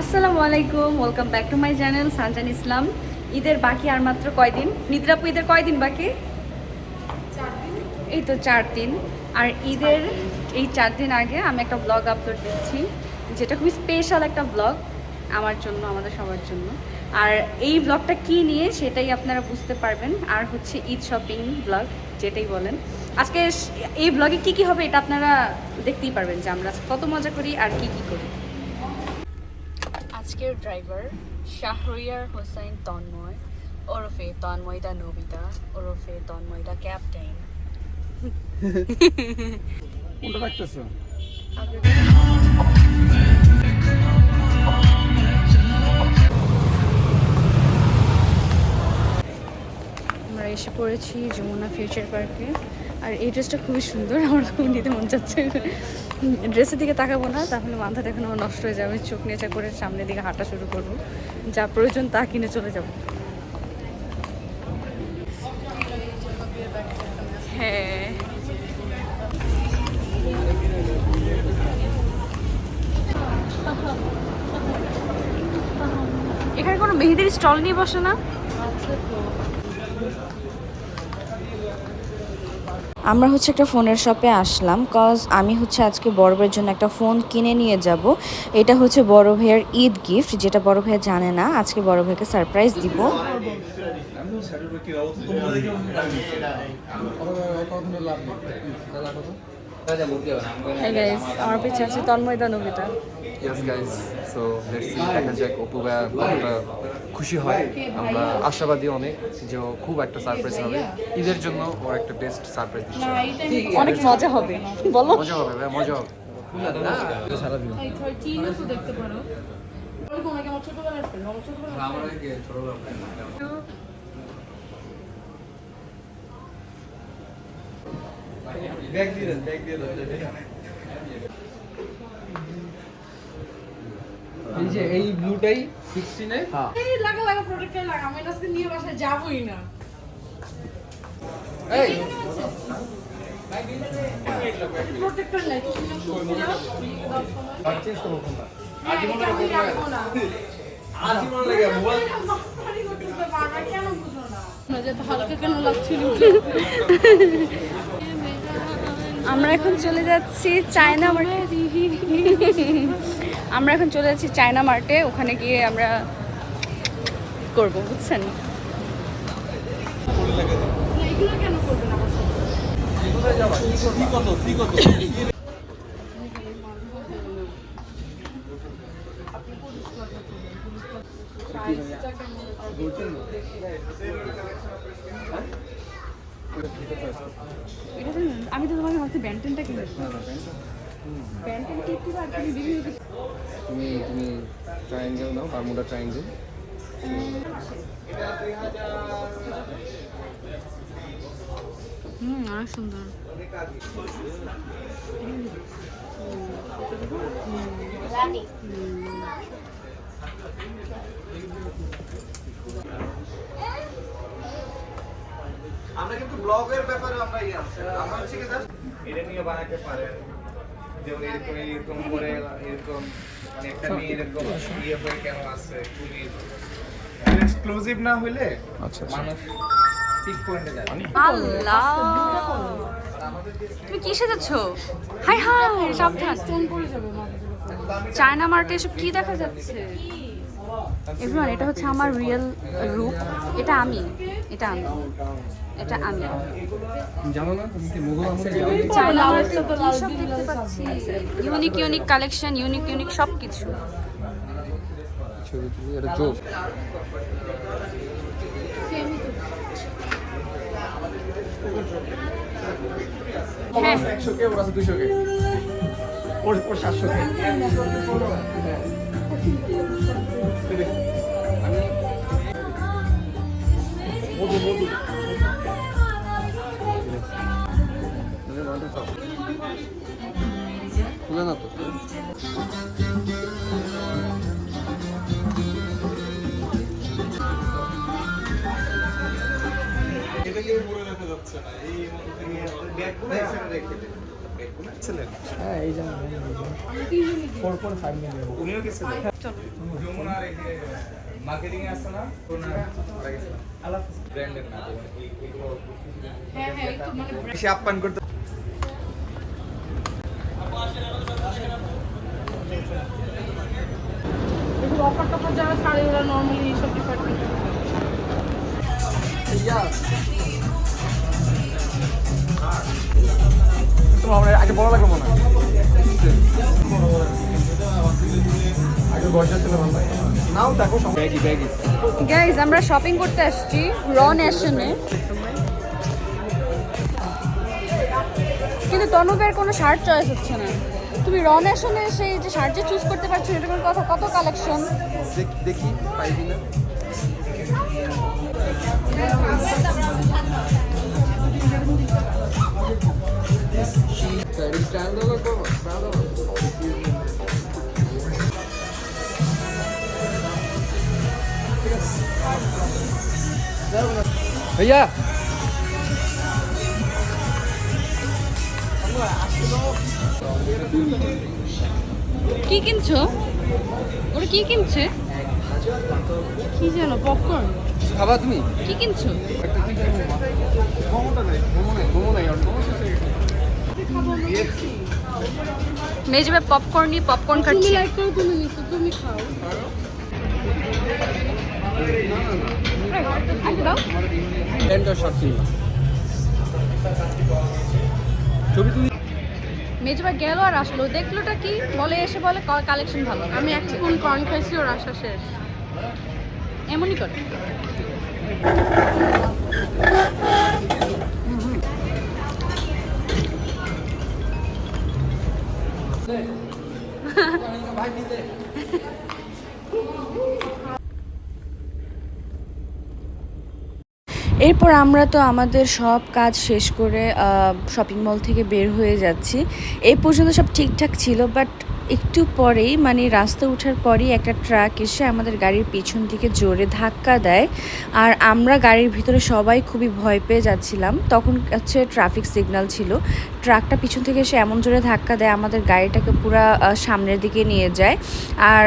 আসসালামু আলাইকুম welcome back to my channel Sanjan Islam ঈদের বাকি আর মাত্র কয়দিন? নিদ্রাপু ঈদের কয়দিন বাকি? এই তো চার দিন। আর ঈদের এই চার দিন আগে আমি একটা ব্লগ আপলোড দিচ্ছি যেটা খুবই স্পেশাল একটা ব্লগ আমার জন্য আমাদের সবার জন্য। আর এই ব্লগটা কি নিয়ে সেটাই আপনারা বুঝতে পারবেন। আর হচ্ছে ঈদ শপিং ব্লগ যেটাই বলেন। আজকে এই ব্লগে কি কি হবে এটা আপনারা দেখতেই পারবেন যে আমরা কত মজা করি আর কি কি করি। আজকের ড্রাইভার শাহরিয়ার হোসেন তন্ময় ওরফে তন্ময়দা নবিতা ওরফে তন্ময়দা ক্যাপ্টেন কোনটা রাখতেছো আমরা এসে পড়েছি যমুনা ফিউচার পার্কে। আর এই ড্রেসটা খুবই সুন্দর, আমার খুব নিতে মন যাচ্ছে ড্রেসের দিকে তাকাবো না, তাহলে মাথাটা এখন আমার নষ্ট হয়ে যাবে। চোখ নেচা করে সামনের দিকে হাঁটা শুরু করব। যা প্রয়োজন তা কিনে চলে যাব। হ্যাঁ। এখানে কোনো মেহেদির স্টল নিয়ে বসে না? আমরা হচ্ছে একটা ফোনের শপে আসলাম কজ আমি হচ্ছে আজকে বড় ভাইয়ের জন্য একটা ফোন কিনে নিয়ে যাব। এটা হচ্ছে বড় ভাইয়ের ঈদ গিফট যেটা বড় ভাইয়া জানে না। আজকে বড় ভাইকে সারপ্রাইজ দিব। হ্যাঁ গাইস আমার পিছে আছে Tanmoy দানবিতা yes guys so let's see দেখা যাক অপু ভাইয়া কতটা খুশি হয়। আমরা আশাবাদী অনেক যে ও খুব একটা সারপ্রাইজ হবে। ঈদের জন্য ওর একটা বেস্ট সারপ্রাইজ দিচ্ছে। অনেক মজা হবে। বলো। মজা হবে ভাই মজা হবে। এই যে এই ব্লুটাই সিক্সটিনে এই লাগা লাগা লাগা আমি আজকে নিয়ে বাসায় যাবই না। এই। প্রোটেক্টর নাই তুমি চেঞ্জ করব ফোনটা। আমি রাখব না। আজীবন লাগে মোবাইল। মারামারি করতেছে বারবার, কেন বুঝো না? না, যে হালকা কেন লাগছিল? আমরা এখন চলে যাচ্ছি চায়না মার্টে আমরা এখন চলে যাচ্ছি চায়না মার্টে ওখানে গিয়ে আমরা করব বুঝছেন এগুলো কেন করবেন আমার সাথে? এটা তো ভাবছি ব্যান্টেনটা কিনে ব্যান্টেন কিনতে আর তুমি বিভিন্ন তুমি তুমি ট্রায়াঙ্গেল নাও বারমুডা ট্রায়াঙ্গেল হুম অনেক সুন্দর। আমরা কিন্তু ব্লগের ব্যাপারে আমরা ইয়ে আছে। আমরা হচ্ছে কি এটা নিয়ে বানাতে পারেন যেমন এরকম এরকম করে এরকম মানে একটা মেয়ে এরকম ইয়ে হয়ে কেন আছে? খুবই এক্সক্লুসিভ না হইলে আচ্ছা মানুষ ঠিক পয়েন্টে যায়। আল্লাহ! তুমি কি সেজেছ? হাই হাই সাবধান। চায়না মার্টে এসব কি দেখা যাচ্ছে? এভরিওয়ান এটা হচ্ছে আমার রিয়েল রূপ। এটা আমি এটা আমি। এটা আমি। জানো না তুমি কি Mughal unique unique collection unique unique সব কিছু। এটা জোক। হ্যাঁ। ওর আছে ওর ওর সাতশো হ্যাঁ এই যেমন ফোর পয়েন্ট ফাইভ মিলিয়ন উনিও গেছিলেন যমুনার এই মার্কেটিং এ আছে না? ওনার ব্র্যান্ডের না। হ্যাঁ হ্যাঁ একটু মানে বেশি আপ্যায়ন করতে বড় লাগবে মনে হয়। লাগে গাইজ আমরা শপিং করতে আসছি র ন্যাশনে কিন্তু তনুবের কোনো শার্ট চয়েস হচ্ছে না। তুমি র ন্যাশনে সেই যে শার্ট যে চুজ করতে পারছ এটা কোনো কথা কত কালেকশন দেখ- দেখি পাই भैया কি কিনছো? ওরা কি কিনছে? কি যেন পপকর্ন খাবা তুমি? কি কিনছো? মেজবে পপকর্নই পপকর্ন তুমি খাচ্ছি। লাইক করো তুমি নিছো তুমি খাও। আগে দাও মেজবা গেল আর আসলো। দেখলোটা কি? বলে এসে বলে কালেকশন ভালো আমি এক স্পুন কর্ন খাইছি ওর আশা শেষ। এমনই করে। এরপর আমরা তো আমাদের সব কাজ শেষ করে শপিং মল থেকে বের হয়ে যাচ্ছি। এই পর্যন্ত সব ঠিকঠাক ছিল বাট একটু পরেই মানে রাস্তা ওঠার পরেই একটা ট্রাক এসে আমাদের গাড়ির পিছন দিকে জোরে ধাক্কা দেয়। আর আমরা গাড়ির ভিতরে সবাই খুবই ভয় পেয়ে যাচ্ছিলাম। তখন হচ্ছে ট্রাফিক সিগনাল ছিল। ট্রাকটা পিছন থেকে এসে এমন জোরে ধাক্কা দেয় আমাদের গাড়িটাকে পুরো সামনের দিকে নিয়ে যায়। আর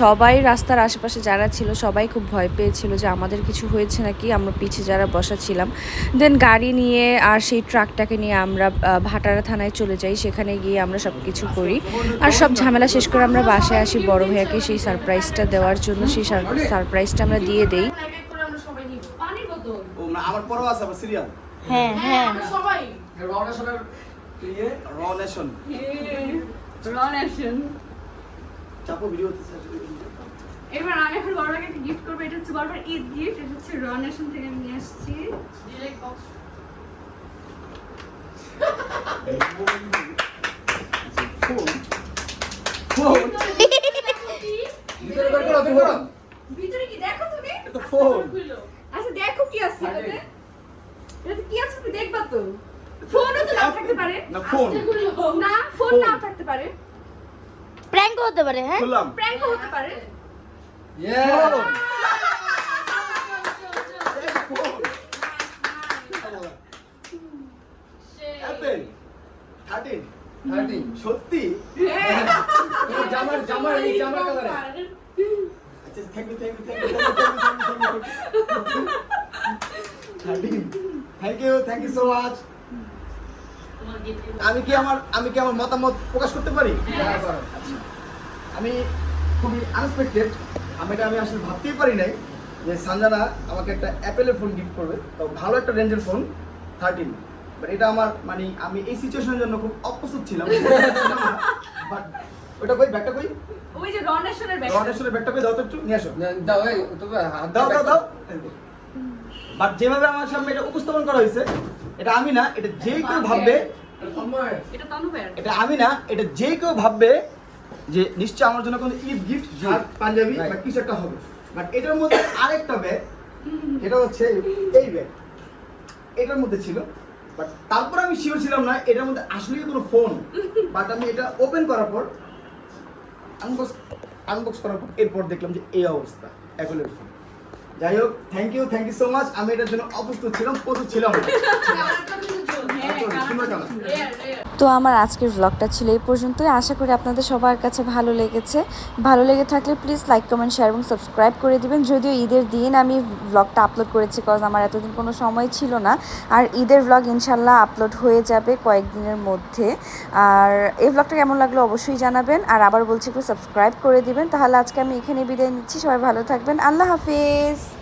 সবাই রাস্তার আশেপাশে যারা ছিল সবাই খুব ভয় পেয়েছিল যে আমাদের কিছু হয়েছে নাকি আমরা পিছে যারা বসা ছিলাম। দেন গাড়ি নিয়ে আর সেই ট্রাকটাকে নিয়ে আমরা ভাটারা থানায় চলে যাই। সেখানে গিয়ে আমরা সব কিছু করি। আর সব ঝামেলা শেষ করে আমরা বাসায় আসি বড় ভাইয়াকে সেই সারপ্রাইজটা দেওয়ার জন্য। সেই সারপ্রাইজটা আমরা দিয়ে দেই। আমরা সবাই নিব পানির বোতল ও না আমার পরও আছে আবার সিরিয়াল হ্যাঁ হ্যাঁ। আমরা সবাই। রনেশনের ইয়ে র নেশন রনেশন চাপো ভিডিও হতেছে এবার আমি এখন বড়বাকে একটা গিফট করব এটা হচ্ছে বড়বার ঈদ গিফট এটা হচ্ছে রনেশন থেকে আমি নিয়ে আসছি। ডিরেক্ট বক্স ফোন ফোন ভিতরে বের করো তুমি করো। ভিতরে কি দেখো তুমি? এটা ফোন খুলো আচ্ছা দেখো কি আছে এটাতে এটাতে কি আছে তুমি দেখবা তো? নাও থাকতে পারে। না ফোন। না ফোন। নাও থাকতে পারে। প্র্যাঙ্ক হতে পারে হ্যাঁ? খুললাম। প্র্যাঙ্কও হতে পারে। ইয়ে থার্টি সত্যি? জামার জামার এই জামার কালারে আচ্ছা thank you thank you thank you thirteen thank you thank you so much আমি কি আমার আমি কি আমার মতামত প্রকাশ করতে পারি? আমি খুবই আনএক্সপেক্টেড আমি এটা আমি আসলে ভাবতেই পারি নাই যে সানজানা আমাকে একটা অ্যাপেলের ফোন গিফট করবে। তো ভালো একটা রেঞ্জের ফোন থার্টিন বাট এটা আমার মানে আমি এই সিচুয়েশনের জন্য খুব অপ্রস্তুত ছিলাম। বাট ওটা কই ব্যাগটা কই? ওই যে রনেশনের ব্যাগ রনেশ্বরের ব্যাগটা কই? দাও তো একটু নিয়ে আসো। দাও এই তবে হাত দাও দাও দাও। বাট যেভাবে আমার সামনে এটা উপস্থাপন করা হয়েছে এটা আমি না এটা যে কেউ ভাববে এটা আমি না এটা যে কেউ ভাববে যে নিশ্চয় আমার জন্য কোনো ঈদ গিফট শার্ট পাঞ্জাবি বা কিছু একটা হবে। বাট এটার মধ্যে আরেকটা ব্যাগ এটা হচ্ছে এই ব্যাগ এটার মধ্যে ছিল বাট তারপর আমি শিওর ছিলাম না এটার মধ্যে আসলে কোনো ফোন বাট আমি এটা ওপেন করার পর আনবক্স আনবক্স করার পর এরপর দেখলাম যে এই অবস্থা অ্যাপেলের ফোন যাই হোক thank you thank you so much আমি এটার জন্য অপ্রস্তুত ছিলাম প্রস্তুত ছিলাম না। হ্যাঁ সুন্দর কালার রেয়ার রেয়ার তো আমার আজকের ব্লগটা ছিল এই পর্যন্তই। আশা করি আপনাদের সবার কাছে ভালো লেগেছে। ভালো লেগে থাকলে প্লিজ লাইক কমেন্ট শেয়ার এবং সাবস্ক্রাইব করে দিবেন। যদিও ঈদের দিন আমি ব্লগটা আপলোড করেছি কজ আমার এতদিন কোনো সময় ছিল না। আর ঈদের ব্লগ ইনশাল্লাহ আপলোড হয়ে যাবে কয়েকদিনের মধ্যে। আর এই ব্লগটা কেমন লাগল অবশ্যই জানাবেন। আর আবার বলছি একটু সাবস্ক্রাইব করে দিবেন। তাহলে আজকে আমি এখানে বিদায় নিচ্ছি। সবাই ভালো থাকবেন। আল্লাহ হাফিজ!